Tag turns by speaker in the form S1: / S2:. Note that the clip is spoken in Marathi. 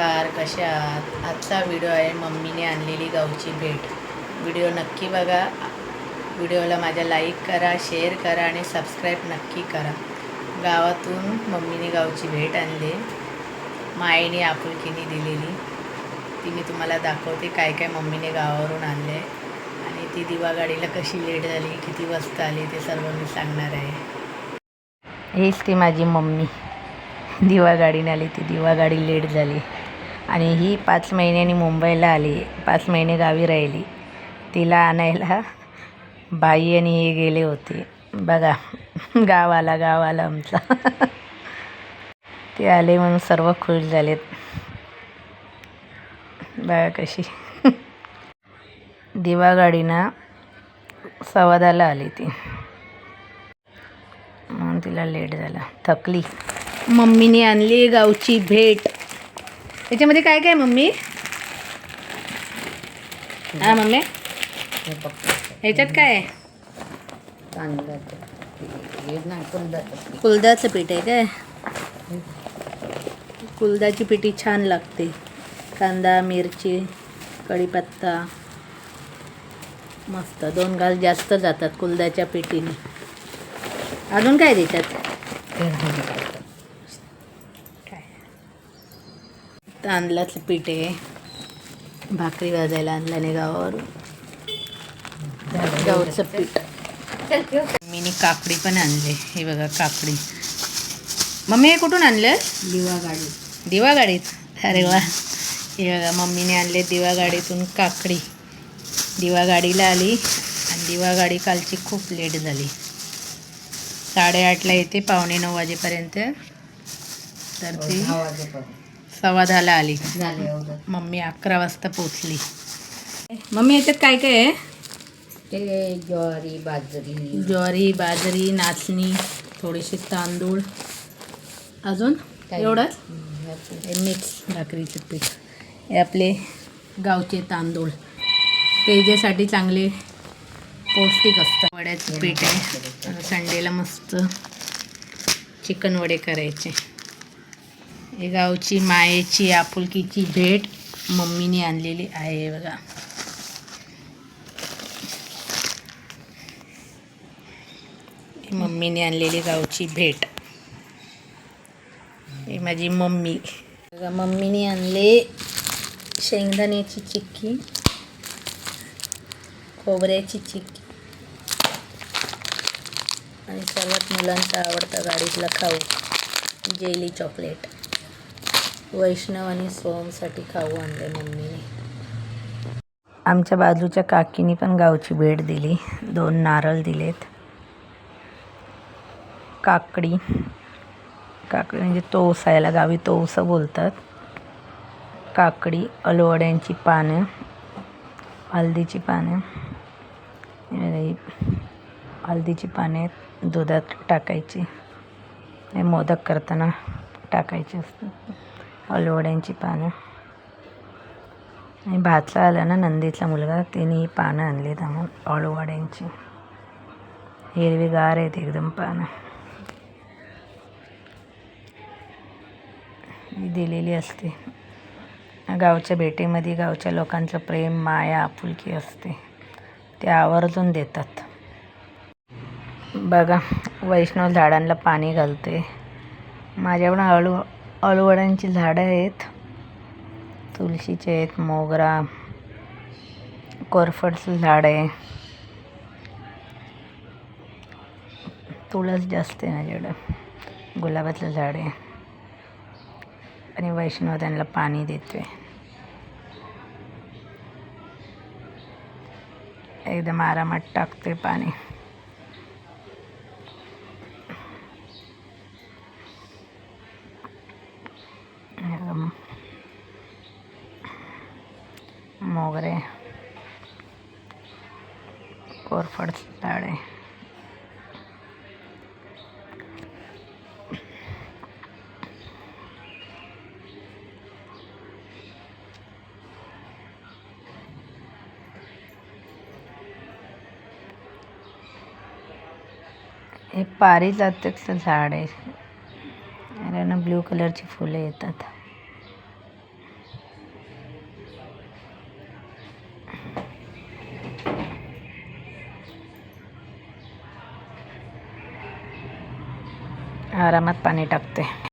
S1: कार कशा आहात? आजचा व्हिडिओ आहे मम्मीने आणलेली गावची भेट. व्हिडिओ नक्की बघा. व्हिडिओला माझ्या लाईक करा शेअर करा आणि सबस्क्राईब नक्की करा. गावातून मम्मीने गावची भेट आणली. मायेने आपुलकीने दिलेली. ती मी तुम्हाला दाखवते काय काय मम्मीने गावावरून आणले. आणि ती दिवा गाडीला कशी लेट झाली किती वाजता आली ते सर्व मी सांगणार आहे. हीच ती माझी मम्मी. दिवागाडीने आली ती दिवा गाडी लेट झाली. आणि ही पाच महिन्यांनी मुंबईला आली. पाच महिने गावी राहिली. तिला आणायला बाई आणि हे गेले होते. बघा गावाला गावाला आमचा. ते आले म्हणून सर्व खुश झालेत. बघा कशी. दिवागाडीनं सवादाला आली ती. म्हणून तिला लेट झाला. थकली. मम्मीने आणली गावची भेट. त्याच्यामध्ये काय काय मम्मी? हा मम्मी? ह्याच्यात काय आहे? कुलदाचं पीठ. आहे काय? कुलदाची पिठी छान लागते. कांदा मिरची कढीपत्ता. मस्त. दोन घाल जास्त जातात कुलदाच्या पिठीने. अजून काय देतात तांदळाचं पीठ आहे भाकरी भाजायला आणल्याने गावावरून. गव्हाचं पीठ. मम्मीने काकडी पण आणले. हे बघा काकडी. मम्मी हे कुठून आणलं?
S2: दिवा गाडी
S1: दिवा गाडीत अरे वा. हे बघा मम्मीने आणले दिवा गाडीतून काकडी. दिवा गाडीला आली आणि दिवा गाडी कालची खूप लेट झाली. साडेआठला येते पावणे नऊ वाजेपर्यंत. तर ती सव्वा दहाला आली.
S2: झाले
S1: मम्मी अकरा वाजता पोचली मम्मी याच्यात काय काय? आहे
S2: ते ज्वारी बाजरी.
S1: ज्वारी बाजरी नाचणी थोडेसे तांदूळ. अजून? एवढंच? हे मिक्स भाकरीचे पीठ. हे आपले गावचे तांदूळ. पेजेसाठी चांगले पौष्टिक असतात. वड्याचं पीठ आहे. संडेला मस्त चिकन वडे करायचे. हे गावची मायेची आपुलकीची भेट मम्मीने आणलेली आहे बघा. मम्मीने आणलेली गावची भेट. ही माझी मम्मी. बघा मम्मीने आणले शेंगदाण्याची चिक्की खोबऱ्याची चिक्की आणि सर्वात मुलांचा आवडता गाडीतला खाऊ जेली चॉकलेट. वैष्णव आणि सोमसाठी खाऊ आणले मम्मीने. आमच्या बाजूच्या काकीने पण गावची भेट दिली. दोन नारळ दिलेत. काकडी. काकडी म्हणजे तोसायला गावी तोसं बोलतात. काकडी अलवड्यांची पानं हळदीची पानं. हळदीची पाने दुधात टाकायची. हे मोदक करताना टाकायची असतात. अलोवड्यांची पानं. आणि भातला आला ना नंदीतला मुलगा त्याने ही पानं आणली त्यामुळे अळूवड्यांची हिरवीगार आहेत एकदम पानं. ही दिलेली असते. गावच्या भेटीमध्ये गावच्या लोकांचं प्रेम माया आपुलकी असते. ते आवर्जून देतात. बघा वैष्णव झाडांना पाणी घालते. माझ्याकडून अळू अळूवड्यांची झाडं आहेत. तुळशीचे आहेत मोगरा कोरफडचं झाड आहे. तुळस जास्त आहे माझ्याकडं. गुलाबाचं झाड आहे. आणि वैष्णव त्यांना पाणी देतोय. एकदम आरामात टाकते पाणी एकदम मोगरे कोरफड झाड आहे हे पारिजातकचं झाड आहे. ना ब्ल्यू कलरची फुलं येतात. आरामात पाणी टाकते.